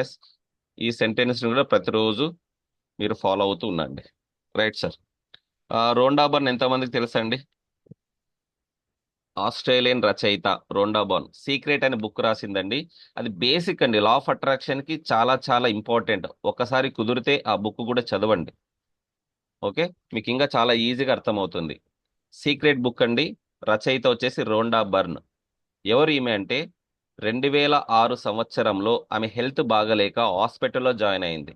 Yes ఈ సెంటెన్స్ని కూడా ప్రతిరోజు మీరు ఫాలో అవుతూ ఉండండి. రైట్ సార్ రోండాబర్న్ ఎంతమందికి తెలుసండి? ఆస్ట్రేలియన్ రచయిత రోండాబాన్ సీక్రెట్ అనే బుక్ రాసిందండి. అది బేసిక్ అండి. లా ఆఫ్ అట్రాక్షన్కి చాలా చాలా ఇంపార్టెంట్ ఒకసారి కుదిరితే ఆ బుక్ కూడా చదవండి. ఓకే మీకు ఇంకా చాలా ఈజీగా అర్థమవుతుంది. సీక్రెట్ బుక్ అండి. రచయిత వచ్చేసి రోండా బర్న్ ఎవరు ఈమె అంటే? రెండు వేల ఆరు సంవత్సరంలో ఆమె హెల్త్ బాగలేక హాస్పిటల్లో జాయిన్ అయింది.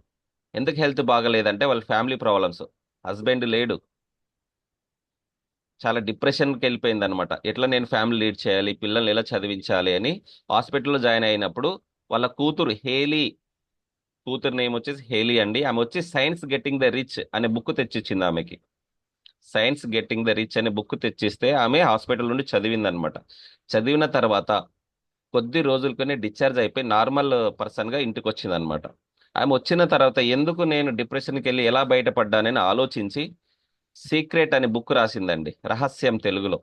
ఎందుకు హెల్త్ బాగలేదంటే వాళ్ళ ఫ్యామిలీ ప్రాబ్లమ్స్. హస్బెండ్ లేడు. చాలా డిప్రెషన్కి వెళ్ళిపోయింది అనమాట ఎట్లా నేను ఫ్యామిలీ లీడ్ చేయాలి పిల్లల్ని ఎలా చదివించాలి అని హాస్పిటల్లో జాయిన్ అయినప్పుడు వాళ్ళ కూతురు హేలీ కూతురు నేమ్ వచ్చేసి హేలీ అండి. ఆమె వచ్చి సైన్స్ గెట్టింగ్ ద రిచ్ అనే బుక్ తెచ్చిచ్చింది ఆమెకి. సైన్స్ గెట్టింగ్ ద రిచ్ అనే బుక్ తెచ్చిస్తే ఆమె హాస్పిటల్ నుండి చదివింది అనమాట చదివిన తర్వాత కొద్ది రోజులకనే డిశ్చార్జ్ అయిపోయి నార్మల్ పర్సన్గా ఇంటికి వచ్చింది అనమాట ఆమె వచ్చిన తర్వాత ఎందుకు నేను డిప్రెషన్కి వెళ్ళి ఎలా బయటపడ్డానని ఆలోచించి సీక్రెట్ అనే బుక్ రాసిందండి రహస్యం తెలుగులో.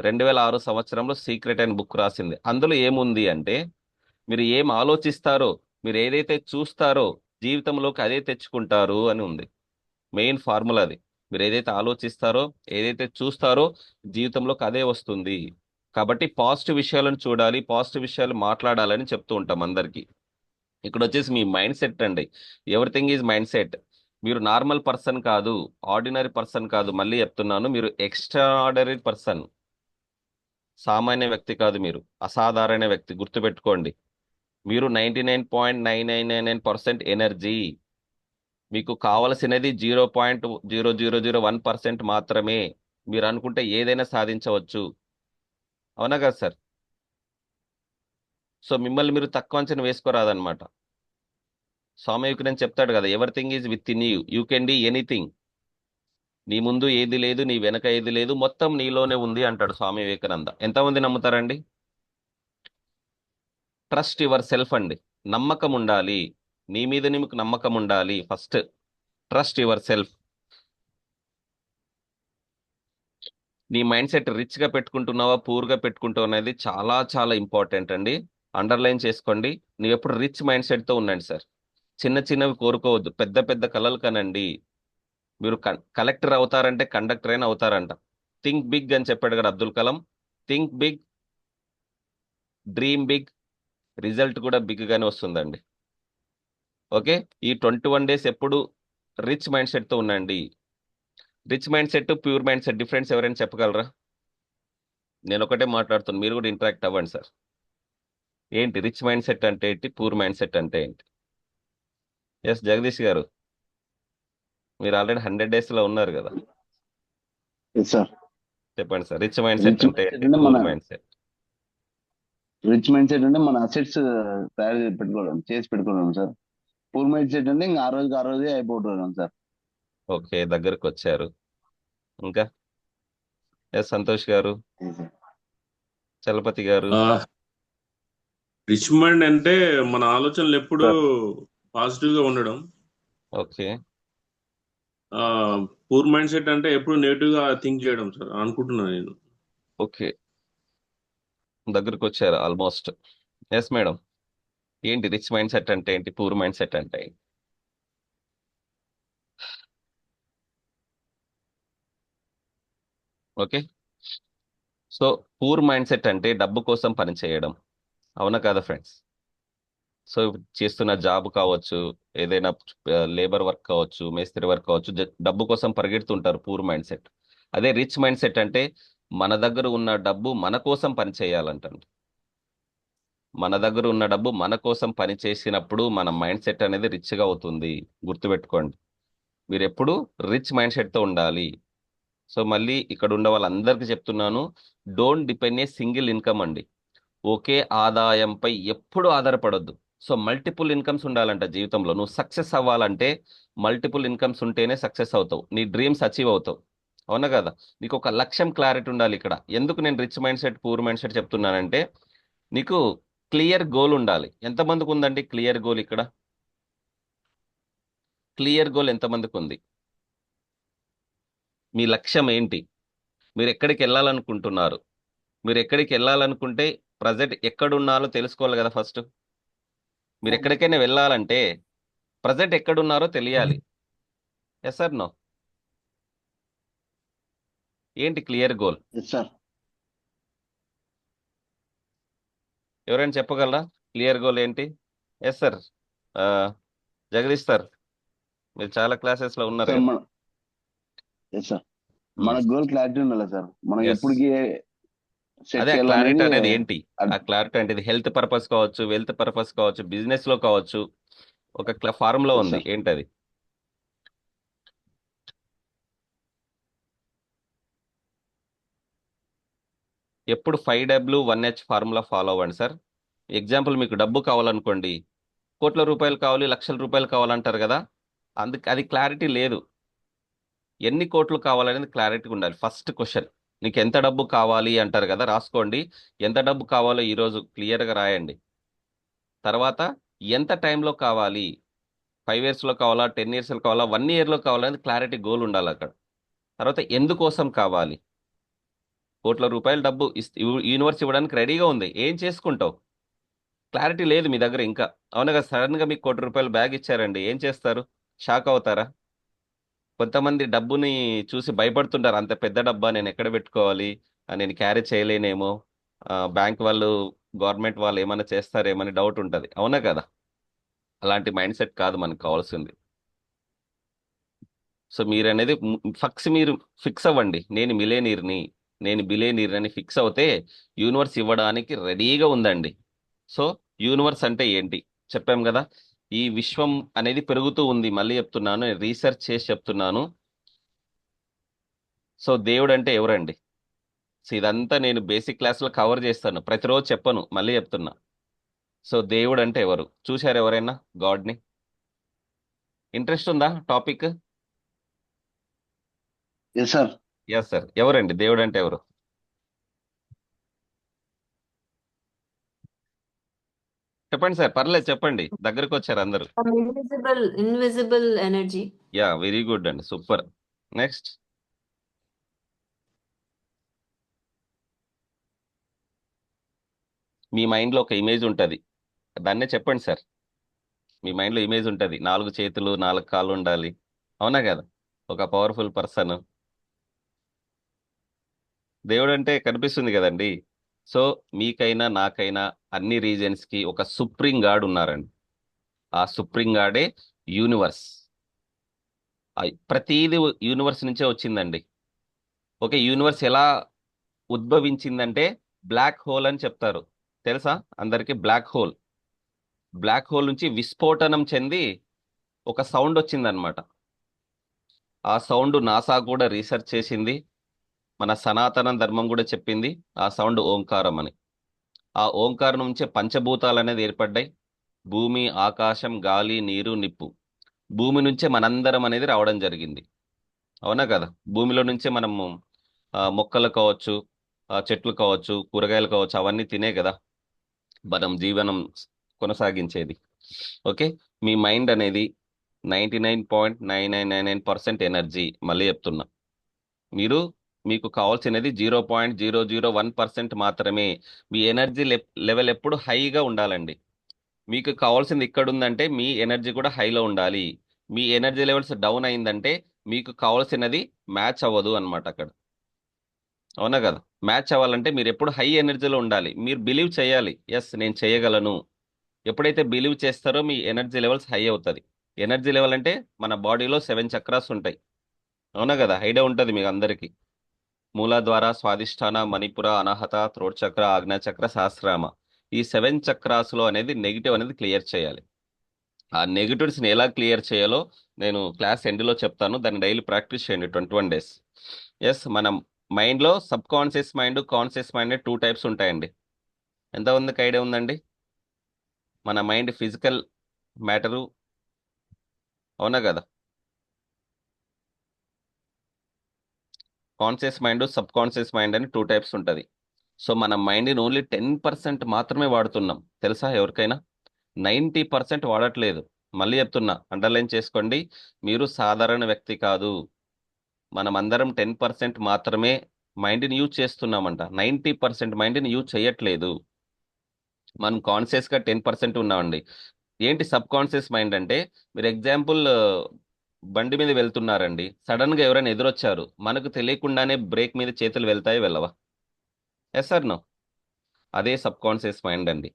రెండు వేల ఆరు సంవత్సరంలో సీక్రెట్ అనే బుక్ రాసింది. అందులో ఏముంది అంటే మీరు ఏం ఆలోచిస్తారో మీరు ఏదైతే చూస్తారో జీవితంలోకి అదే తెచ్చుకుంటారు అని ఉంది. మెయిన్ ఫార్ములా అది. మీరు ఏదైతే ఆలోచిస్తారో ఏదైతే చూస్తారో జీవితంలోకి అదే వస్తుంది. కాబట్టి పాజిటివ్ విషయాలను చూడాలి పాజిటివ్ విషయాలు మాట్లాడాలని చెప్తూ ఉంటాం అందరికీ. ఇక్కడ వచ్చేసి మీ మైండ్ సెట్ అండి. Everything is mind set. మీరు నార్మల్ పర్సన్ కాదు ఆర్డినరీ పర్సన్ కాదు మళ్ళీ చెప్తున్నాను మీరు ఎక్స్ట్రాడనరీ పర్సన్. సామాన్య వ్యక్తి కాదు మీరు అసాధారణ వ్యక్తి గుర్తుపెట్టుకోండి. మీరు ninety nine point nine nine nine nine percent energy. మీకు కావలసినది zero point zero zero zero one percent మాత్రమే. మీరు అనుకుంటే ఏదైనా సాధించవచ్చు. అవునా కదా సార్. సో మిమ్మల్ని మీరు తక్కువ అంచనా వేసుకోరాదనమాట స్వామి వివేకానంద చెప్తాడు కదా everything is within you you can do anything నీ ముందు ఏది లేదు నీ వెనక ఏది లేదు మొత్తం నీలోనే ఉంది అంటాడు స్వామి వివేకానంద. ఎంతమంది నమ్ముతారండి? ట్రస్ట్ యువర్ సెల్ఫ్ అండి. నమ్మకం ఉండాలి. నీ మీద నీకు నమ్మకం ఉండాలి. ఫస్ట్ ట్రస్ట్ యువర్ సెల్ఫ్ నీ మైండ్ సెట్ రిచ్గా పెట్టుకుంటున్నావా పూర్గా పెట్టుకుంటావు అనేది చాలా చాలా ఇంపార్టెంట్ అండి. అండర్లైన్ చేసుకోండి. నువ్వు ఎప్పుడు రిచ్ మైండ్ సెట్తో ఉండండి సార్. చిన్న చిన్నవి కోరుకోవద్దు. పెద్ద పెద్ద కలలు కనండి. మీరు కలెక్టర్ అవుతారంటే కండక్టర్ అయినా అవుతారంట. థింక్ బిగ్ అని చెప్పాడు కదా Abdul Kalam. Think big dream big result కూడా బిగ్గానే వస్తుందండి. ఓకే? ఈ ట్వంటీ వన్ డేస్ ఎప్పుడు రిచ్ మైండ్ సెట్తో ఉండండి. Rich mind set pure mind set difference ఎవరైనా చెప్పగలరా? నేను ఒకటే మాట్లాడుతున్నాను మీరు కూడా ఇంటరాక్ట్ అవ్వండి సార్. ఏంటి? రిచ్ మైండ్ సెట్ అంటే ఏంటి? పూర్ మైండ్ సెట్ అంటే ఏంటి? ఎస్ జగదీష్ గారు. మీరు ఆల్రెడీ హండ్రెడ్ డేస్లో ఉన్నారు కదా. చెప్పండి సార్. రిచ్ మైండ్ సెట్ అంటే mind set rich mind set అంటే మన అసెట్స్ తయారు చేసి పెట్టుకోవడం చేసి పెట్టుకోవడం సార్. పూర్ మైండ్ సెట్ అంటే ఇంకా ఆ రోజుకి ఆ రోజే అయిపోవడం సార్. ఓకే దగ్గరకు వచ్చారు ఇంకా? ఎస్ సంతోష్ గారు. చలపతి గారు. రిచ్ మైండ్ అంటే మన ఆలోచనలు ఎప్పుడు పాజిటివ్గా ఉండడం. ఓకే. పూర్ మైండ్ సెట్ అంటే ఎప్పుడు నెగిటివ్గా థింక్ చేయడం సార్ అనుకుంటున్నాను నేను. ఓకే. దగ్గరకు వచ్చారు ఆల్మోస్ట్. Yes madam. ఏంటి రిచ్ మైండ్ సెట్ అంటే ఏంటి? పూర్ మైండ్ సెట్ అంటే okay? So poor mind set అంటే డబ్బు కోసం పని చేయడం. అవునా కదా ఫ్రెండ్స్? సో చేస్తున్న జాబ్ కావచ్చు ఏదైనా లేబర్ వర్క్ కావచ్చు మేస్త్రి వర్క్ కావచ్చు డబ్బు కోసం పరిగెడుతుంటారు పూర్ మైండ్ సెట్. అదే రిచ్ మైండ్ సెట్ అంటే మన దగ్గర ఉన్న డబ్బు మన కోసం పని చేయాలంటండి. మన దగ్గర ఉన్న డబ్బు మన కోసం పని చేసినప్పుడు మన మైండ్ సెట్ అనేది రిచ్గా అవుతుంది. గుర్తుపెట్టుకోండి. మీరు ఎప్పుడు రిచ్ మైండ్ సెట్తో ఉండాలి. సో మళ్ళీ ఇక్కడ ఉన్న వాళ్ళందరికీ చెప్తున్నాను don't depend a single income అండి. ఒకే ఆదాయంపై ఎప్పుడు ఆధారపడొద్దు. సో మల్టిపుల్ ఇన్కమ్స్ ఉండాలంట జీవితంలో. నువ్వు సక్సెస్ అవ్వాలంటే మల్టిపుల్ ఇన్కమ్స్ ఉంటేనే సక్సెస్ అవుతావు. నీ డ్రీమ్స్ అచీవ్ అవుతావు. అవునా కదా? నీకు ఒక లక్ష్యం క్లారిటీ ఉండాలి ఇక్కడ. ఎందుకు నేను rich mind set poor mind set చెప్తున్నానంటే నీకు క్లియర్ గోల్ ఉండాలి. ఎంతమందికి ఉందండి క్లియర్ గోల్ ఇక్కడ? క్లియర్ గోల్ ఎంతమందికి ఉంది? మీ లక్ష్యం ఏంటి? మీరు ఎక్కడికి వెళ్ళాలనుకుంటున్నారు? మీరు ఎక్కడికి వెళ్ళాలనుకుంటే ప్రజెంట్ ఎక్కడున్నారో తెలుసుకోవాలి కదా ఫస్ట్. మీరు ఎక్కడికైనా వెళ్ళాలంటే ప్రజెంట్ ఎక్కడున్నారో తెలియాలి. ఎస్ సార్ నో ఏంటి క్లియర్ గోల్? ఎవరైనా చెప్పగలరా? క్లియర్ గోల్ ఏంటి? ఎస్ సార్ జగదీష్ సార్ మీరు చాలా క్లాసెస్లో ఉన్నారు ఎస్ సార్ మన గోల్ క్లారిటీ ఉండాలి సార్ మనం. ఎప్పటికి అదే క్లారిటీ అనేది ఏంటి? ఆ క్లారిటీ అంటే హెల్త్ పర్పస్ కావచ్చు వెల్త్ పర్పస్ కావచ్చు బిజినెస్లో కావచ్చు ఒక ఫార్ములా ఉంది. sir. ఏంటది? ఎప్పుడు five W one H formula follow అవ్వండి సార్ ఎగ్జాంపుల్ మీకు డబ్బు కావాలనుకోండి కోట్ల రూపాయలు కావాలి లక్షల రూపాయలు కావాలంటారు కదా? అందుకు అది క్లారిటీ లేదు. ఎన్ని కోట్లు కావాలనేది క్లారిటీగా ఉండాలి. First question. నీకు ఎంత డబ్బు కావాలి అంటారు కదా రాసుకోండి. ఎంత డబ్బు కావాలో ఈరోజు క్లియర్గా రాయండి. తర్వాత ఎంత టైంలో కావాలి? ఫైవ్ ఇయర్స్లో కావాలా? టెన్ ఇయర్స్లో కావాలా? వన్ ఇయర్లో కావాలనేది క్లారిటీ గోల్ ఉండాలి అక్కడ. తర్వాత ఎందుకోసం కావాలి? కోట్ల రూపాయల డబ్బు ఇస్- యూనివర్స్ ఇవ్వడానికి రెడీగా ఉంది. ఏం చేసుకుంటావు? క్లారిటీ లేదు మీ దగ్గర ఇంకా. అవునగా సడన్గా మీకు కోటి రూపాయలు బ్యాగ్ ఇచ్చారండి. ఏం చేస్తారు? షాక్ అవుతారా? కొంతమంది డబ్బుని చూసి భయపడుతుంటారు. అంత పెద్ద డబ్బా నేను ఎక్కడ పెట్టుకోవాలి? నేను క్యారీ చేయలేనేమో. బ్యాంక్ వాళ్ళు గవర్నమెంట్ వాళ్ళు ఏమైనా చేస్తారేమని డౌట్ ఉంటుంది. అవునా కదా? అలాంటి మైండ్ సెట్ కాదు మనకు కావాల్సింది. సో మీరు అనేది ఫక్స్ మీరు ఫిక్స్ అవ్వండి. నేను మిలేనీర్ని నేను బిలేనీర్ అని ఫిక్స్ అవుతే యూనివర్స్ ఇవ్వడానికి రెడీగా ఉందండి. సో యూనివర్స్ అంటే ఏంటి? చెప్పాం కదా? ఈ విశ్వం అనేది పెరుగుతూ ఉంది. మళ్ళీ చెప్తున్నాను రీసెర్చ్ చేసి చెప్తున్నాను. సో దేవుడు అంటే ఎవరండి? సో ఇదంతా నేను బేసిక్ క్లాస్లో కవర్ చేస్తాను. ప్రతిరోజు చెప్పను మళ్ళీ చెప్తున్నా. సో దేవుడు అంటే ఎవరు? చూశారు ఎవరైనా గాడ్ని? ఇంట్రెస్ట్ ఉందా topic? Yes sir yes sir ఎవరండి? దేవుడు అంటే ఎవరు? చెప్పండి సార్ పర్లేదు చెప్పండి. దగ్గరకు వచ్చారు అందరూ. Invisible, invisible energy. Yeah very good అండి సూపర్. నెక్స్ట్. మీ మైండ్లో ఒక ఇమేజ్ ఉంటుంది. దాన్నే చెప్పండి సార్. మీ మైండ్లో ఇమేజ్ ఉంటుంది. నాలుగు చేతులు నాలుగు కాళ్ళు ఉండాలి. అవునా కదా? ఒక పవర్ఫుల్ పర్సన్. దేవుడు అంటే కనిపిస్తుంది కదండి. సో మీకైనా నాకైనా అన్ని రీజన్స్కి ఒక సుప్రీం గాడ్ ఉన్నారండి. ఆ సుప్రీం గాడే యూనివర్స్. ప్రతిది యూనివర్స్ నుంచే వచ్చిందండి. ఓకే యూనివర్స్ ఎలా ఉద్భవించిందంటే బ్లాక్ హోల్ అని చెప్తారు. తెలుసా? అందరికీ బ్లాక్ హోల్. బ్లాక్ హోల్ నుంచి విస్ఫోటనం చెంది ఒక సౌండ్ వచ్చిందనమాట. ఆ సౌండ్ నాసా కూడా రీసెర్చ్ చేసింది. మన సనాతన ధర్మం కూడా చెప్పింది ఆ సౌండ్ ఓంకారం అని. ఆ ఓంకారం నుంచే పంచభూతాలు అనేది ఏర్పడ్డాయి. భూమి ఆకాశం గాలి నీరు నిప్పు. భూమి నుంచే మనందరం అనేది రావడం జరిగింది. అవునా కదా? భూమిలో నుంచే మనము మొక్కలు కావచ్చు చెట్లు కావచ్చు కూరగాయలు కావచ్చు అవన్నీ తినే కదా? మనం జీవనం కొనసాగించేది. ఓకే? మీ మైండ్ అనేది ninety nine point nine nine nine nine percent energy. మళ్ళీ చెప్తున్నా. మీరు మీకు కావాల్సినది zero point zero zero one percent మాత్రమే. మీ ఎనర్జీ లెవెల్ ఎప్పుడు హైగా ఉండాలండి. మీకు కావాల్సింది ఇక్కడ ఉందంటే మీ ఎనర్జీ కూడా హైలో ఉండాలి. మీ ఎనర్జీ లెవెల్స్ డౌన్ అయిందంటే మీకు కావాల్సినది మ్యాచ్ అవ్వదు అనమాట అక్కడ. అవునా కదా? మ్యాచ్ అవ్వాలంటే మీరు ఎప్పుడు హై ఎనర్జీలో ఉండాలి. మీరు బిలీవ్ చేయాలి. ఎస్ నేను చేయగలను. ఎప్పుడైతే బిలీవ్ చేస్తారో మీ ఎనర్జీ లెవెల్స్ హై అవుతుంది. ఎనర్జీ లెవెల్ అంటే మన బాడీలో సెవెన్ చక్రాస్ ఉంటాయి. అవునా కదా? హైడే ఉంటుంది మీకు అందరికీ. మూలాద్వార స్వాదిష్టాన మణిపుర అనాహత త్రోట్ చక్ర ఆజ్ఞా సహస్రామ. ఈ సెవెన్ చక్రాస్లో అనేది నెగిటివ్ అనేది క్లియర్ చేయాలి. ఆ నెగిటివ్స్ని ఎలా క్లియర్ చేయాలో నేను క్లాస్ ఎండ్లో చెప్తాను. దాన్ని డైలీ ప్రాక్టీస్ చేయండి ట్వంటీ వన్ డేస్. ఎస్ మనం మైండ్లో subconscious mind conscious mind two types ఉంటాయండి. ఎంతమందికి ఐడియా ఉందండి? మన మైండ్ ఫిజికల్ మ్యాటరు అవునా కదా? Conscious mind subconscious mind అని టూ టైప్స్ ఉంటుంది. సో మన మైండ్ని ఓన్లీ టెన్ పర్సెంట్ మాత్రమే వాడుతున్నాం. తెలుసా ఎవరికైనా? నైంటీ పర్సెంట్ వాడట్లేదు. మళ్ళీ చెప్తున్నా అండర్లైన్ చేసుకోండి. మీరు సాధారణ వ్యక్తి కాదు. మనం అందరం టెన్ పర్సెంట్ మాత్రమే మైండ్ని యూజ్ చేస్తున్నామంట. నైంటీ పర్సెంట్ మైండ్ని యూజ్ చేయట్లేదు. మనం కాన్షియస్గా టెన్ పర్సెంట్ ఉన్నామండి. ఏంటి సబ్ కాన్షియస్ మైండ్ అంటే? మీరు ఎగ్జాంపుల్ బండి మీద వెళ్తున్నారండి. సడన్గా ఎవరైనా ఎదురొచ్చారు. మనకు తెలియకుండానే బ్రేక్ మీద చేతులు వెళ్తాయి వెళ్ళవా? ఎస్ సార్ నో అదే సబ్ కాన్షియస్ మైండ్ అండి.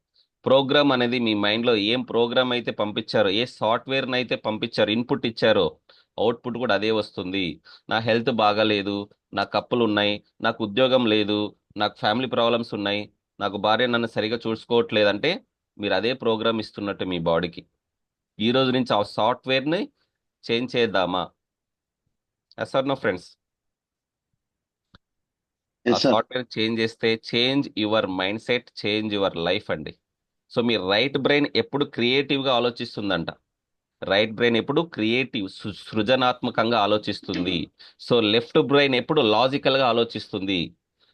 ప్రోగ్రామ్ అనేది మీ మైండ్లో ఏం ప్రోగ్రామ్ అయితే పంపించారో ఏ సాఫ్ట్వేర్ని అయితే పంపించారో ఇన్పుట్ ఇచ్చారో అవుట్పుట్ కూడా అదే వస్తుంది. నా హెల్త్ బాగాలేదు నా కప్పులు ఉన్నాయి నాకు ఉద్యోగం లేదు నాకు ఫ్యామిలీ ప్రాబ్లమ్స్ ఉన్నాయి నాకు భార్య నన్ను సరిగా చూసుకోవట్లేదంటే మీరు అదే ప్రోగ్రామ్ ఇస్తున్నట్టు మీ బాడీకి. ఈ రోజు నుంచి ఆ సాఫ్ట్వేర్ని చేంజ్ చేద్దామా? Yes sir no friends software change చేస్తే change your mind set change your life అండి. సో మీ రైట్ బ్రెయిన్ ఎప్పుడు క్రియేటివ్గా ఆలోచిస్తుందంట. రైట్ బ్రెయిన్ ఎప్పుడు క్రియేటివ్ సృజనాత్మకంగా ఆలోచిస్తుంది. సో లెఫ్ట్ బ్రెయిన్ ఎప్పుడు లాజికల్గా ఆలోచిస్తుంది.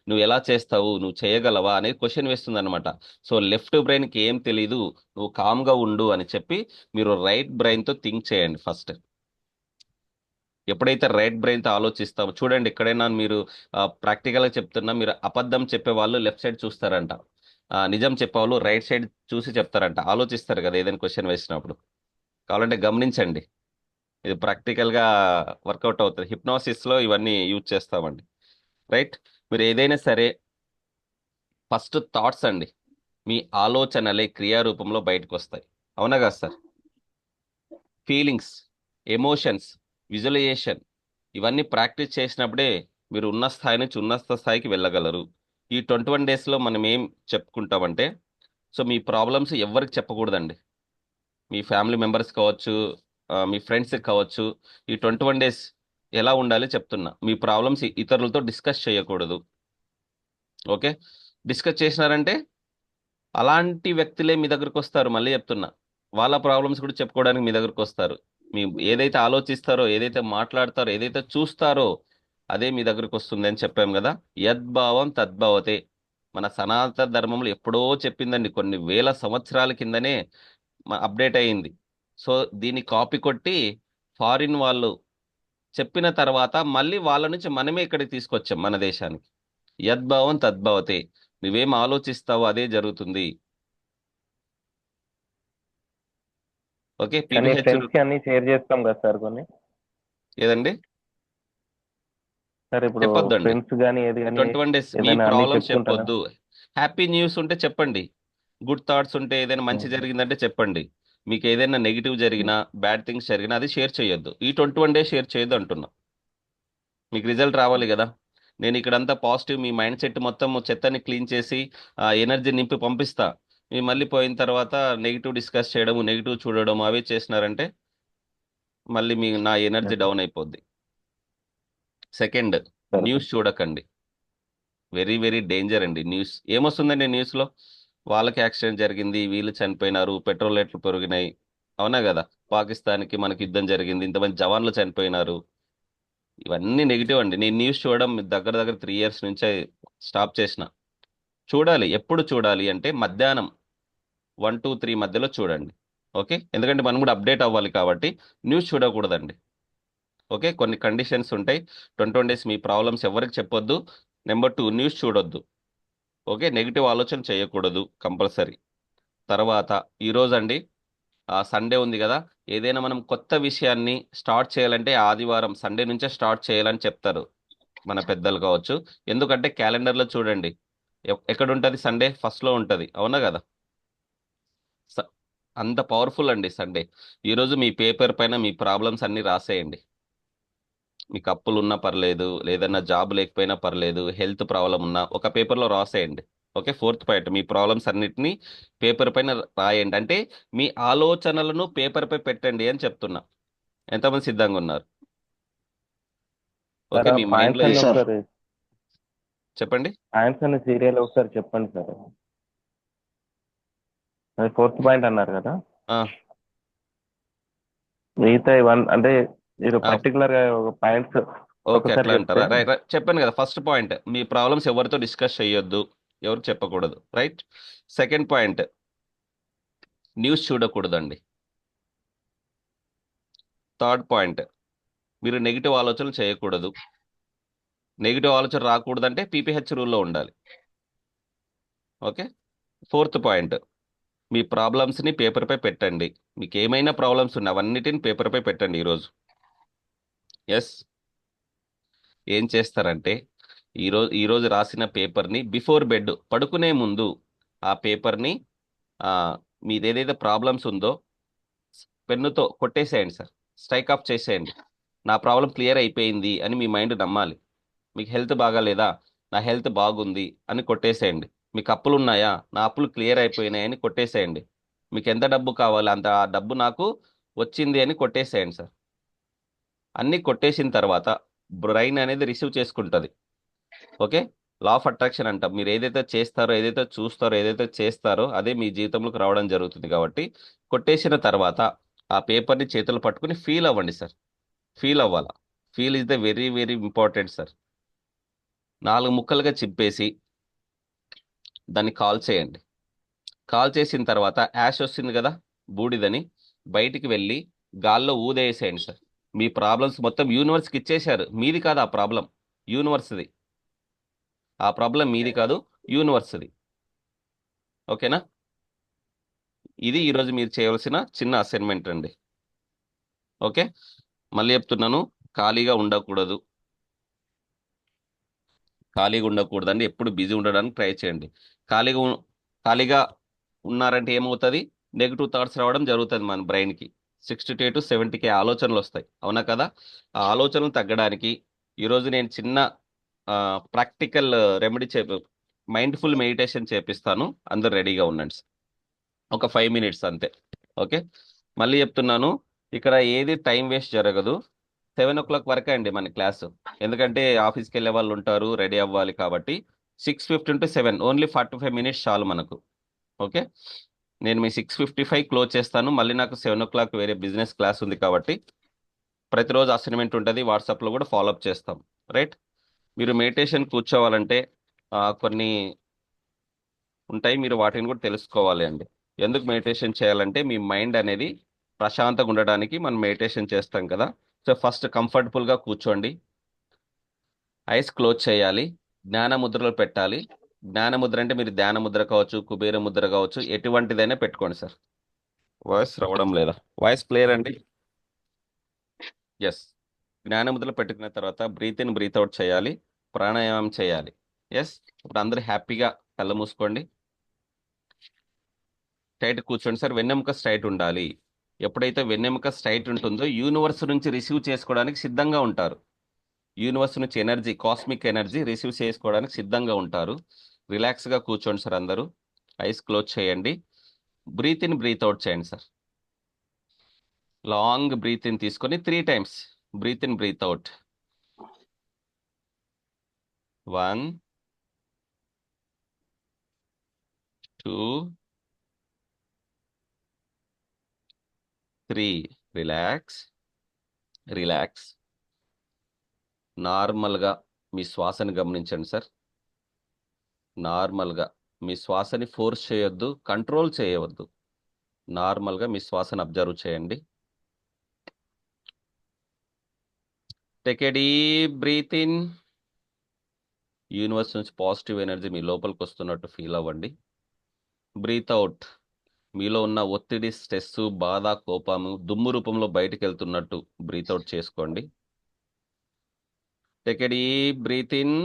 నువ్వు ఎలా చేస్తావు నువ్వు చేయగలవా అనేది క్వశ్చన్ వేస్తుంది అనమాట సో లెఫ్ట్ బ్రెయిన్కి ఏం తెలీదు నువ్వు కామ్గా ఉండు అని చెప్పి మీరు రైట్ బ్రెయిన్తో థింక్ చేయండి ఫస్ట్. ఎప్పుడైతే రైట్ బ్రెయిన్తో ఆలోచిస్తామో చూడండి ఎక్కడైనా మీరు ప్రాక్టికల్గా చెప్తున్నా మీరు అబద్ధం చెప్పే వాళ్ళు లెఫ్ట్ సైడ్ చూస్తారంట. నిజం చెప్పేవాళ్ళు రైట్ సైడ్ చూసి చెప్తారంట. ఆలోచిస్తారు కదా ఏదైనా క్వశ్చన్ వేసినప్పుడు. కావాలంటే గమనించండి. ఇది ప్రాక్టికల్గా వర్కౌట్ అవుతుంది. హిప్నాసిస్లో ఇవన్నీ యూజ్ చేస్తామండి. రైట్? మీరు ఏదైనా సరే ఫస్ట్ థాట్స్ అండి. మీ ఆలోచనలే క్రియారూపంలో బయటకు వస్తాయి అవునా కదా సార్? Feelings emotions visualisation. ఇవన్నీ ప్రాక్టీస్ చేసినప్పుడే మీరు ఉన్న స్థాయి నుంచి ఉన్నత స్థాయికి వెళ్ళగలరు. ఈ ట్వంటీ వన్ డేస్లో మనం ఏం చెప్పుకుంటామంటే సో మీ ప్రాబ్లమ్స్ ఎవరికి చెప్పకూడదండి. మీ ఫ్యామిలీ మెంబర్స్ కావచ్చు మీ ఫ్రెండ్స్కి కావచ్చు ఈ ట్వంటీ వన్ డేస్ ఎలా ఉండాలి చెప్తున్నా. మీ ప్రాబ్లమ్స్ ఇతరులతో డిస్కస్ చేయకూడదు. ఓకే? డిస్కస్ చేసినారంటే అలాంటి వ్యక్తులే మీ దగ్గరకు వస్తారు మళ్ళీ చెప్తున్నా. వాళ్ళ ప్రాబ్లమ్స్ కూడా చెప్పుకోవడానికి మీ దగ్గరకు వస్తారు. మీ ఏదైతే ఆలోచిస్తారో ఏదైతే మాట్లాడతారో ఏదైతే చూస్తారో అదే మీ దగ్గరకు వస్తుంది అని చెప్పాం కదా? యద్భావం తద్భావతే. మన సనాతన ధర్మంలో ఎప్పుడో చెప్పిందండి కొన్ని వేల సంవత్సరాల కిందనే అప్డేట్ అయ్యింది సో దీన్ని కాపీ కొట్టి ఫారిన్ వాళ్ళు చెప్పిన తర్వాత మళ్ళీ వాళ్ళ నుంచి మనమే ఇక్కడికి తీసుకొచ్చాం మన దేశానికి. యద్భావం తద్భావతే. నువ్వేం ఆలోచిస్తావో అదే జరుగుతుంది. ఓకే ఫ్రెండ్స్కి అన్ని షేర్ చేస్తాం కదా సార్ కొన్ని. ఏదండి? సార్ ఇప్పుడు. ఫ్రెండ్స్ కానీ ఏది కానీ ట్వంటీ వన్ డేస్ మీ ప్రాబ్లమ్స్? చెప్పొద్దు. హ్యాపీ న్యూస్ ఉంటే చెప్పండి. గుడ్ థాట్స్ ఉంటే ఏదైనా మంచి. జరిగిందంటే చెప్పండి. మీకు ఏదైనా నెగిటివ్ జరిగినా బ్యాడ్ థింగ్స్ జరిగినా అది షేర్ చేయొద్దు. ఈ ట్వంటీ వన్ డేస్ షేర్ చేయొద్దు అంటున్నా. మీకు రిజల్ట్ రావాలి కదా. నేను ఇక్కడంతా పాజిటివ్ మీ మైండ్ సెట్ మొత్తం చెత్తని క్లీన్ చేసి ఆ ఎనర్జీ నింపి పంపిస్తా. మీరు మళ్ళీ పోయిన తర్వాత నెగిటివ్ డిస్కస్ చేయడం నెగిటివ్ చూడడం అవే చేసినారంటే మళ్ళీ మీ నా ఎనర్జీ. డౌన్ అయిపోద్ది. సెకండ్. న్యూస్ చూడకండి. వెరీ వెరీ డేంజర్ అండి. న్యూస్ ఏమొస్తుందండి న్యూస్లో వాళ్ళకి యాక్సిడెంట్ జరిగింది వీళ్ళు చనిపోయినారు పెట్రోల్ రేట్లు పెరిగినాయి. అవునా కదా? పాకిస్తాన్కి మనకి యుద్ధం జరిగింది ఇంతమంది జవాన్లు చనిపోయినారు. ఇవన్నీ నెగిటివ్ అండి. నేను న్యూస్ చూడడం దగ్గర దగ్గర త్రీ ఇయర్స్ నుంచే స్టాప్ చేసిన. చూడాలి ఎప్పుడు చూడాలి అంటే మధ్యాహ్నం వన్ టూ త్రీ మధ్యలో చూడండి. ఓకే? ఎందుకంటే మనం కూడా అప్డేట్ అవ్వాలి కాబట్టి న్యూస్ చూడకూడదండి. ఓకే? కొన్ని కండిషన్స్ ఉంటాయి. ట్వంటీ వన్ డేస్ మీ ప్రాబ్లమ్స్ ఎవరికి చెప్పొద్దు. నెంబర్ టూ న్యూస్ చూడొద్దు. ఓకే? నెగిటివ్ ఆలోచన చేయకూడదు కంపల్సరీ. తర్వాత ఈరోజు అండి సండే ఉంది కదా ఏదైనా మనం కొత్త విషయాన్ని స్టార్ట్ చేయాలంటే ఆదివారం సండే నుంచే స్టార్ట్ చేయాలని చెప్తారు మన పెద్దలు కావచ్చు. ఎందుకంటే క్యాలెండర్లో చూడండి ఎ- ఎక్కడ ఉంటుంది సండే? ఫస్ట్లో ఉంటుంది. అవునా కదా? అంత పవర్ఫుల్ అండి సండే. ఈరోజు మీ పేపర్ పైన మీ ప్రాబ్లమ్స్ అన్నీ రాసేయండి. మీకు అప్పులు ఉన్నా పర్లేదు లేదన్నా జాబ్ లేకపోయినా పర్లేదు హెల్త్ ప్రాబ్లం ఉన్నా ఒక పేపర్లో రాసేయండి. ఓకే ఫోర్త్ పాయింట్ మీ ప్రాబ్లమ్స్ అన్నిటినీ పేపర్ పైన రాయండి. అంటే మీ ఆలోచనలను పేపర్ పై పెట్టండి అని చెప్తున్నా. ఎంతమంది సిద్ధంగా ఉన్నారు? ఓకే మీ మైండ్లో చెప్పండి? సీరియల్ ఒకసారి చెప్పండి సార్. అది ఫోర్త్ పాయింట్ అన్నారు కదా. మిగతా వన్ అంటే మీరు. పర్టికులర్గా ఒక పాయింట్స్ ఓకే అట్లా అంటారా? చెప్తే- రైట్ రైట్. చెప్పాను కదా ఫస్ట్ పాయింట్. మీ ప్రాబ్లమ్స్ ఎవరితో డిస్కస్ చేయొద్దు ఎవరు చెప్పకూడదు. Right? Second point. News చూడకూడదండి. Third point. మీరు నెగిటివ్ ఆలోచనలు చేయకూడదు. నెగిటివ్ ఆలోచన రాకూడదంటే పీపీహెచ్ రూల్లో ఉండాలి. ఓకే? Fourth point. మీ ప్రాబ్లమ్స్ని పేపర్పై పెట్టండి. మీకు ఏమైనా ప్రాబ్లమ్స్ ఉన్నా అవన్నిటిని పేపర్పై పెట్టండి ఈరోజు. ఎస్ ఏం చేస్తారంటే ఈరోజు ఈరోజు రాసిన పేపర్ని బిఫోర్ బెడ్ పడుకునే ముందు ఆ పేపర్ని మీది ఏదైతే ప్రాబ్లమ్స్ ఉందో పెన్నుతో కొట్టేసేయండి సార్. స్ట్రైక్ ఆఫ్ చేసేయండి. నా ప్రాబ్లం క్లియర్ అయిపోయింది అని మీ మైండ్ నమ్మాలి. మీకు హెల్త్ బాగాలేదా? నా హెల్త్ బాగుంది అని కొట్టేసేయండి. మీకు అప్పులు ఉన్నాయా? నా అప్పులు క్లియర్ అయిపోయినాయని కొట్టేసేయండి. మీకు ఎంత డబ్బు కావాలి? అంత ఆ డబ్బు నాకు వచ్చింది అని కొట్టేసేయండి సార్. అన్నీ కొట్టేసిన తర్వాత బ్రెయిన్ అనేది రిసీవ్ చేసుకుంటుంది. ఓకే? లా ఆఫ్ అట్రాక్షన్ అంటాం. మీరు ఏదైతే చేస్తారో ఏదైతే చూస్తారో ఏదైతే చేస్తారో అదే మీ జీవితంలోకి రావడం జరుగుతుంది కాబట్టి కొట్టేసిన తర్వాత ఆ పేపర్ని చేతులు పట్టుకుని ఫీల్ అవ్వండి సార్. ఫీల్ అవ్వాలా? Feel is the very very important sir. నాలుగు ముక్కలుగా చిప్పేసి దాన్ని కాల్ చేయండి. కాల్ చేసిన తర్వాత యాష్ వస్తుంది కదా బూడిదని బయటికి వెళ్ళి గాల్లో ఊదేసేయండి సార్. మీ ప్రాబ్లమ్స్ మొత్తం యూనివర్స్కి ఇచ్చేశారు. మీది కాదు ఆ ప్రాబ్లం యూనివర్స్ది. ఆ ప్రాబ్లం మీది కాదు యూనివర్స్ది. ఓకేనా? ఇది ఈరోజు మీరు చేయవలసిన చిన్న అసైన్మెంట్ అండి. ఓకే? మళ్ళీ చెప్తున్నాను ఖాళీగా ఉండకూడదు. ఖాళీగా ఉండకూడదండి. ఎప్పుడు బిజీ ఉండడానికి ట్రై చేయండి. ఖాళీగా ఖాళీగా ఉన్నారంటే ఏమవుతుంది? నెగిటివ్ థాట్స్ రావడం జరుగుతుంది మన బ్రెయిన్కి. సిక్స్టీ టు టు సెవెంటీకి ఆలోచనలు వస్తాయి. అవునా కదా? ఆ ఆలోచనలు తగ్గడానికి ఈరోజు నేను చిన్న ప్రాక్టికల్ రెమెడీ చే మైండ్ఫుల్ మెడిటేషన్ చేపిస్తాను. అందరు రెడీగా ఉండండి ఒక ఫైవ్ మినిట్స్ అంతే. ఓకే? మళ్ళీ చెప్తున్నాను. ఇక్కడ ఏది టైం వేస్ట్ జరగదు. సెవెన్ ఓ క్లాక్ వరకే అండి మన క్లాస్. ఎందుకంటే ఆఫీస్కి వెళ్ళే వాళ్ళు ఉంటారు రెడీ అవ్వాలి కాబట్టి six fifteen to seven only forty five minutes చాలు మనకు. ఓకే? నేను మీ సిక్స్ ఫిఫ్టీ ఫైవ్ క్లోజ్ చేస్తాను. మళ్ళీ నాకు సెవెన్ ఓ క్లాక్ వేరే బిజినెస్ క్లాస్ ఉంది కాబట్టి ప్రతిరోజు అసైన్మెంట్ ఉంటుంది వాట్సాప్లో కూడా ఫాలోఅప్ చేస్తాం. రైట్? మీరు మెడిటేషన్ కూర్చోవాలంటే కొన్ని ఉంటాయి మీరు వాటిని కూడా తెలుసుకోవాలి అండి. ఎందుకు మెడిటేషన్ చేయాలంటే మీ మైండ్ అనేది ప్రశాంతంగా ఉండడానికి మనం మెడిటేషన్ చేస్తాం కదా. సో ఫస్ట్ కంఫర్టబుల్గా కూర్చోండి. ఐస్ క్లోజ్ చేయాలి. జ్ఞాన ముద్రలో పెట్టాలి. జ్ఞాన ముద్ర అంటే మీరు ధ్యాన ముద్ర కావచ్చు కుబేర ముద్ర కావచ్చు ఎటువంటిదైనా పెట్టుకోండి సార్. వాయిస్ రావడం లేదా? వాయిస్ క్లియర్ అండి? ఎస్ జ్ఞాన ముద్రలో పెట్టుకున్న తర్వాత బ్రీత్ ఇన్ బ్రీత్ అవుట్ చేయాలి. ప్రాణాయామం చేయాలి. ఎస్ ఇప్పుడు అందరూ హ్యాపీగా కళ్ళు మూసుకోండి. స్ట్రైట్ కూర్చోండి సార్. వెన్నెముక స్ట్రైట్ ఉండాలి. ఎప్పుడైతే వెన్నెముక స్ట్రైట్ ఉంటుందో యూనివర్స్ నుంచి రిసీవ్ చేసుకోవడానికి సిద్ధంగా ఉంటారు. యూనివర్స్ నుంచి ఎనర్జీ కాస్మిక్ ఎనర్జీ రిసీవ్ చేసుకోవడానికి సిద్ధంగా ఉంటారు. రిలాక్స్గా కూర్చోండి సార్ అందరూ. ఐస్ క్లోజ్ చేయండి. బ్రీత్ ఇన్ బ్రీత్ అవుట్ చేయండి సార్. లాంగ్ బ్రీత్ ఇన్ తీసుకొని three times breath in breath out. One two three. Relax. Relax. నార్మల్గా మీ శ్వాసని గమనించండి సార్. నార్మల్గా మీ శ్వాసని ఫోర్స్ చేయొద్దు కంట్రోల్ చేయవద్దు. నార్మల్గా మీ శ్వాసను అబ్జర్వ్ చేయండి. Take a deep breath in. Universe నుంచి పాజిటివ్ ఎనర్జీ మీ లోపలికి వస్తున్నట్టు ఫీల్ అవ్వండి. Breath out. మీలో ఉన్న ఒత్తిడి స్ట్రెస్ బాధ కోపము దుమ్ము రూపంలో బయటకు వెళ్తున్నట్టు బ్రీత్ అవుట్ చేసుకోండి. Take a deep breath in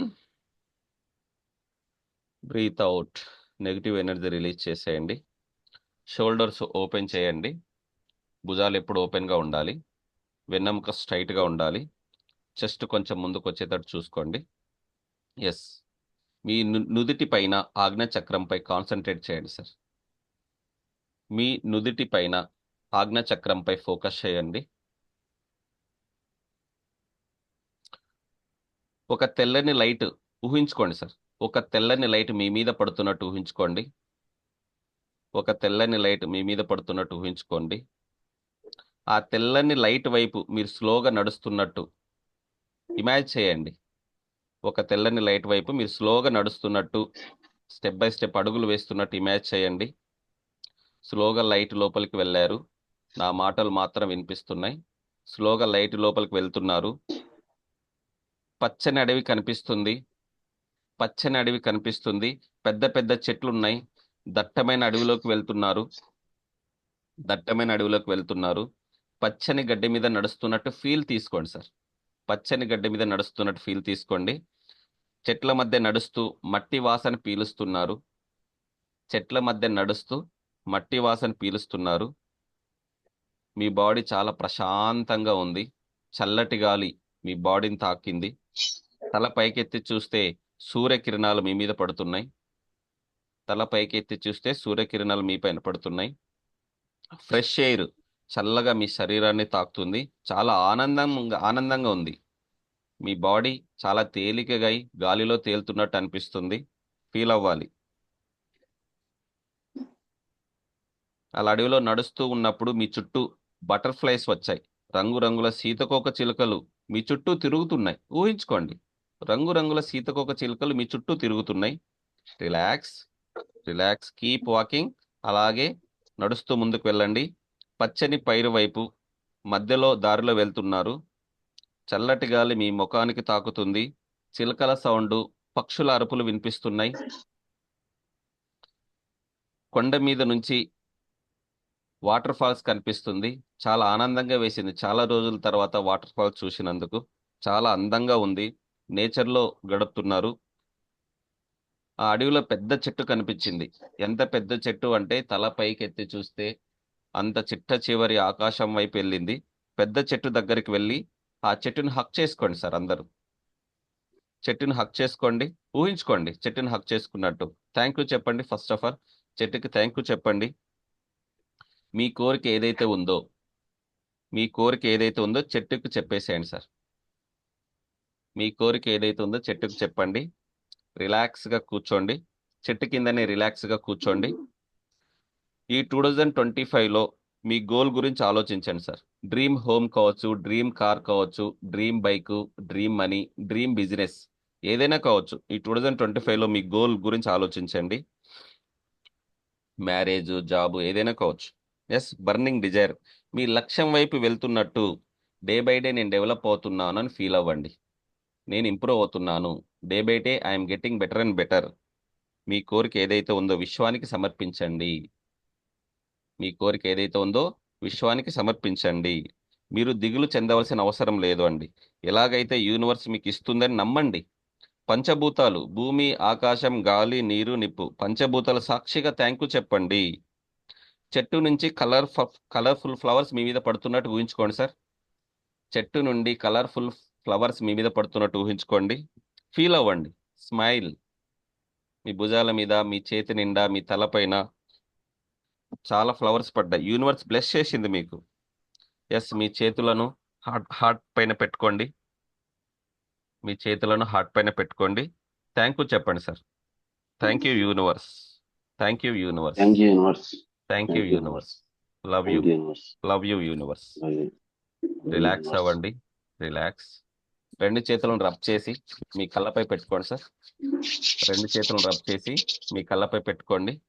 breath out negative energy release చేసేయండి. షోల్డర్స్ ఓపెన్ చేయండి. భుజాలు ఎప్పుడు ఓపెన్గా ఉండాలి. వెన్నెముక స్ట్రైట్గా ఉండాలి. చెస్ట్ కొంచెం ముందుకు వచ్చేటట్టు చూసుకోండి. ఎస్ మీ నుదిటి పైన ఆజ్ఞ చక్రంపై కాన్సన్ట్రేట్ చేయండి సార్ మీ నుదిటి పైన ఆజ్ఞచక్రంపై ఫోకస్ చేయండి. ఒక తెల్లని లైట్ ఊహించుకోండి సార్. ఒక తెల్లని లైట్ మీ మీద పడుతున్నట్టు ఊహించుకోండి. ఒక తెల్లని లైట్ మీ మీద పడుతున్నట్టు ఊహించుకోండి. ఆ తెల్లని లైట్ వైపు మీరు స్లోగా నడుస్తున్నట్టు ఇమాజిన్ చేయండి. ఒక తెల్లని లైట్ వైపు మీరు స్లోగా నడుస్తున్నట్టు స్టెప్ బై స్టెప్ అడుగులు వేస్తున్నట్టు ఇమాజిన్ చేయండి. స్లోగా లైట్ లోపలికి వెళ్ళారు. నా మాటలు మాత్రం వినిపిస్తున్నాయి. స్లోగా లైట్ లోపలికి వెళ్తున్నారు. పచ్చని అడవి కనిపిస్తుంది. పచ్చని అడవి కనిపిస్తుంది. పెద్ద పెద్ద చెట్లు ఉన్నాయి దట్టమైన అడవిలోకి వెళ్తున్నారు. దట్టమైన అడవిలోకి వెళ్తున్నారు. పచ్చని గడ్డి మీద నడుస్తున్నట్టు ఫీల్ తీసుకోండి సార్. పచ్చని గడ్డి మీద నడుస్తున్నట్టు ఫీల్ తీసుకోండి. చెట్ల మధ్య నడుస్తూ మట్టి వాసన పీలుస్తున్నారు. చెట్ల మధ్య నడుస్తూ మట్టి వాసన పీలుస్తున్నారు. మీ బాడీ చాలా ప్రశాంతంగా ఉంది. చల్లటి గాలి మీ బాడీని తాకింది. తల పైకెత్తి చూస్తే సూర్యకిరణాలు మీ మీద పడుతున్నాయి. తల పైకెత్తి చూస్తే సూర్యకిరణాలు మీ పైన పడుతున్నాయి. ఫ్రెష్ ఎయిర్ చల్లగా మీ శరీరాన్ని తాకుతుంది. చాలా ఆనందంగా ఆనందంగా ఉంది. మీ బాడీ చాలా తేలికగా అయి గాలిలో తేలుతున్నట్టు అనిపిస్తుంది. ఫీల్ అవ్వాలి. అలా అడవిలో నడుస్తూ ఉన్నప్పుడు మీ చుట్టూ బటర్ఫ్లైస్ వచ్చాయి. రంగురంగుల సీతకోక చిలుకలు మీ చుట్టూ తిరుగుతున్నాయి. ఊహించుకోండి. రంగురంగుల సీతకోక చిలుకలు మీ చుట్టూ తిరుగుతున్నాయి. Relax relax keep walking. అలాగే నడుస్తూ ముందుకు వెళ్ళండి. పచ్చని పైరు వైపు మధ్యలో దారిలో వెళ్తున్నారు. చల్లటి గాలి మీ ముఖానికి తాకుతుంది. చిలకల సౌండ్ పక్షుల అరుపులు వినిపిస్తున్నాయి. కొండ మీద నుంచి వాటర్ ఫాల్స్ కనిపిస్తుంది. చాలా ఆనందంగా వేసింది. చాలా రోజుల తర్వాత వాటర్ ఫాల్స్ చూసినందుకు చాలా అందంగా ఉంది. నేచర్లో గడుపుతున్నారు. ఆ అడవిలో పెద్ద చెట్టు కనిపించింది. ఎంత పెద్ద చెట్టు అంటే తల పైకి ఎత్తి చూస్తే అంత చిట్ట చివరి ఆకాశం వైపు వెళ్ళింది. పెద్ద చెట్టు దగ్గరికి వెళ్ళి ఆ చెట్టుని హక్ చేసుకోండి సార్ అందరూ. చెట్టుని హక్ చేసుకోండి. ఊహించుకోండి. చెట్టుని హక్ చేసుకున్నట్టు. థ్యాంక్ యూ చెప్పండి ఫస్ట్ ఆఫ్ ఆల్. చెట్టుకి థ్యాంక్ యూ చెప్పండి. మీ కోరిక ఏదైతే ఉందో మీ కోరిక ఏదైతే ఉందో చెట్టుకు చెప్పేసేయండి సార్. మీ కోరిక ఏదైతే ఉందో చెట్టుకు చెప్పండి. రిలాక్స్గా కూర్చోండి. చెట్టు కిందనే రిలాక్స్గా కూర్చోండి. ఈ టూ థౌజండ్ ట్వంటీ ఫైవ్లో మీ గోల్ గురించి ఆలోచించండి సార్. డ్రీమ్ హోమ్ కావచ్చు డ్రీమ్ కార్ కావచ్చు dream bike dream money dream business ఏదైనా కావచ్చు ఈ టూ థౌజండ్ ట్వంటీ ఫైవ్లో మీ గోల్ గురించి ఆలోచించండి. మ్యారేజ్ జాబ్ ఏదైనా కావచ్చు. ఎస్ బర్నింగ్ డిజైర్ మీ లక్ష్యం వైపు వెళ్తున్నట్టు డే బై డే నేను డెవలప్ అవుతున్నాను అని ఫీల్ అవ్వండి. నేను ఇంప్రూవ్ అవుతున్నాను. Day by day I'm getting better and better. మీ కోరిక ఏదైతే ఉందో విశ్వానికి సమర్పించండి. మీ కోరిక ఏదైతే ఉందో విశ్వానికి సమర్పించండి. మీరు దిగులు చెందవలసిన అవసరం లేదు అండి. ఎలాగైతే యూనివర్స్ మీకు ఇస్తుందని నమ్మండి. పంచభూతాలు భూమి ఆకాశం గాలి నీరు నిప్పు. పంచభూతాల సాక్షిగా థ్యాంక్ యూ చెప్పండి. చెట్టు నుంచి కలర్ కలర్ఫుల్ ఫ్లవర్స్ మీ మీద పడుతున్నట్టు ఊహించుకోండి సార్. చెట్టు నుండి కలర్ఫుల్ ఫ్లవర్స్ మీ మీద పడుతున్నట్టు ఊహించుకోండి. ఫీల్ అవ్వండి. స్మైల్. మీ భుజాల మీద మీ చేతి నిండా మీ తలపైన చాలా ఫ్లవర్స్ పడ్డాయి. యూనివర్స్ బ్లెస్ చేసింది మీకు. ఎస్ మీ చేతులను హార్ట్ హార్ట్ పైన పెట్టుకోండి. మీ చేతులను హార్ట్ పైన పెట్టుకోండి. థ్యాంక్ యూ చెప్పండి sir. Thank you universe. Thank you universe. Thank you universe. Thank you. Universe love you love you universe relax అవ్వండి. రిలాక్స్ రెండు చేతులను రబ్ చేసి మీ కళ్ళపై పెట్టుకోండి సార్. రెండు చేతులను రబ్ చేసి మీ కళ్ళపై పెట్టుకోండి.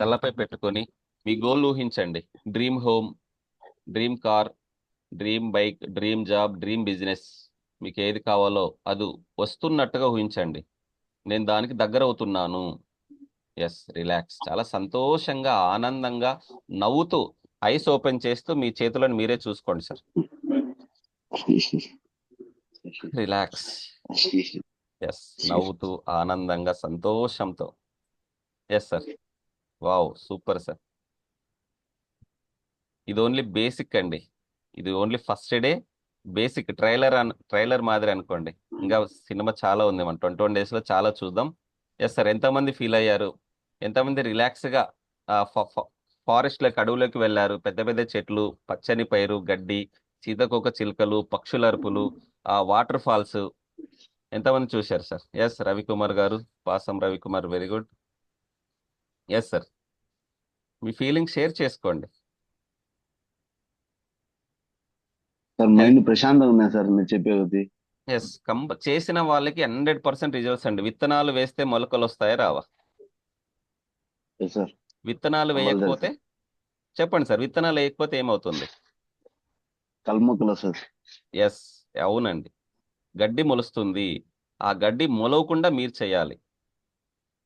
కళ్ళపై పెట్టుకొని మీ గోల్ ఊహించండి. Dream home dream car dream bike dream job dream business మీకు ఏది కావాలో అది వస్తున్నట్టుగా ఊహించండి. నేను దానికి దగ్గర అవుతున్నాను ఎస్ రిలాక్స్ చాలా సంతోషంగా ఆనందంగా నవ్వుతూ ఐస్ ఓపెన్ చేస్తూ మీ చేతులను మీరే చూసుకోండి సార్. రిలాక్స్ ఎస్ నవ్వుతూ ఆనందంగా సంతోషంతో. Yes sir wow super sir ఇది ఓన్లీ బేసిక్ అండి. ఇది only first day basic trailer అన్ ట్రైలర్ మాదిరి అనుకోండి. ఇంకా సినిమా చాలా ఉంది మన ట్వంటీ వన్ డేస్లో చాలా చూద్దాం. ఎస్ సార్ ఎంతమంది ఫీల్ అయ్యారు? ఎంతమంది రిలాక్స్గా ఫారెస్ట్లోకి అడవులోకి వెళ్ళారు? పెద్ద పెద్ద చెట్లు పచ్చని పైరు గడ్డి సీతకోక చిలుకలు పక్షుల అరుపులు ఆ వాటర్ ఫాల్స్ ఎంతమంది చూశారు సార్ ఎస్ రవికుమార్ గారు Pasam Ravikumar very good yes sir మీ ఫీలింగ్ షేర్ చేసుకోండి. సార్ మైండ్ ప్రశాంతంగా ఉన్నాయి సార్ మీరు చెప్పే కొద్దీ ఎస్ కంప చేసిన వాళ్ళకి హండ్రెడ్ పర్సెంట్ రిజల్ట్స్ అండి. విత్తనాలు వేస్తే మొలకలు వస్తాయా రావా? సార్ విత్తనాలు వేయకపోతే చెప్పండి సార్ విత్తనాలు వేయకపోతే ఏమవుతుంది? కల్మొక్కలు వస్తుంది ఎస్ అవునండి. గడ్డి మొలుస్తుంది. ఆ గడ్డి మొలవకుండా మీరు చేయాలి.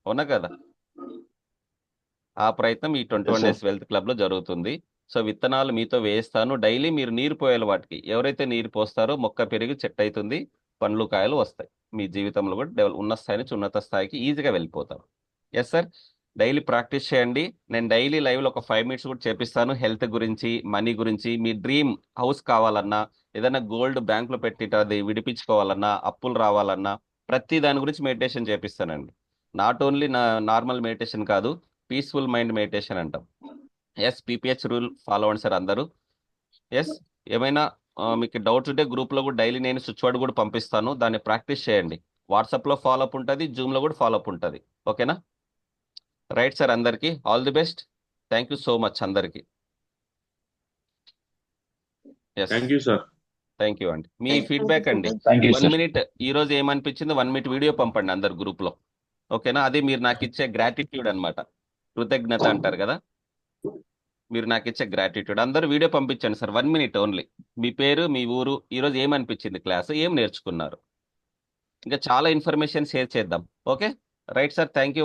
అవునా కదా? ఆ ప్రయత్నం ఈ ట్వంటీ వన్. డేస్ వెల్త్ క్లబ్లో జరుగుతుంది. సో విత్తనాలు మీతో వేస్తాను డైలీ మీరు నీరు పోయాలి వాటికి. ఎవరైతే నీరు పోస్తారో మొక్క పెరిగి చెట్టు అవుతుంది పండ్లు కాయలు వస్తాయి. మీ జీవితంలో కూడా డెవలప్ ఉన్న స్థాయి నుంచి ఉన్నత స్థాయికి ఈజీగా వెళ్ళిపోతారు ఎస్ సార్ డైలీ ప్రాక్టీస్ చేయండి. నేను డైలీ లైవ్లో ఒక ఫైవ్ మినిట్స్ కూడా చేపిస్తాను హెల్త్ గురించి మనీ గురించి మీ డ్రీమ్ హౌస్ కావాలన్నా ఏదైనా గోల్డ్ బ్యాంక్లో పెట్టి అది విడిపించుకోవాలన్నా అప్పులు రావాలన్నా ప్రతి దాని గురించి మెడిటేషన్ చేపిస్తానండి. నాట్ ఓన్లీ నా నార్మల్ మెడిటేషన్ కాదు పీస్ఫుల్ మైండ్ మెడిటేషన్ అంటాం. ఎస్ పీపీహెచ్ రూల్ ఫాలో అవ్వండి సార్ అందరూ. ఎస్ ఏమైనా మీకు డౌట్స్ ఉంటే గ్రూప్లో కూడా డైలీ నేను స్విచ్ వర్డ్ కూడా పంపిస్తాను. దాన్ని ప్రాక్టీస్ చేయండి. వాట్సాప్లో ఫాలో అప్ ఉంటుంది జూమ్లో కూడా ఫాలో అప్ ఉంటుంది. ఓకేనా రైట్ సార్ అందరికీ all the best thank you so much అందరికీ. Yes thank you sir thank you అండి. మీ ఫీడ్బ్యాక్ అండి. వన్ మినిట్ ఈ రోజు ఏమనిపించింది? వన్ మినిట్ వీడియో పంపండి అందరు గ్రూప్లో. ఓకేనా అది మీరు నాకు ఇచ్చే గ్రాటిట్యూడ్ అన్నమాట. కృతజ్ఞత అంటారు కదా? మీరు నాకు ఇచ్చే గ్రాటిట్యూడ్ అందరూ వీడియో పంపించండి సార్. వన్ మినిట్ ఓన్లీ మీ పేరు మీ ఊరు ఈ రోజు ఏమనిపించింది క్లాస్ ఏం నేర్చుకున్నారు? ఇంకా చాలా ఇన్ఫర్మేషన్ షేర్ చేద్దాం. Okay right sir thank you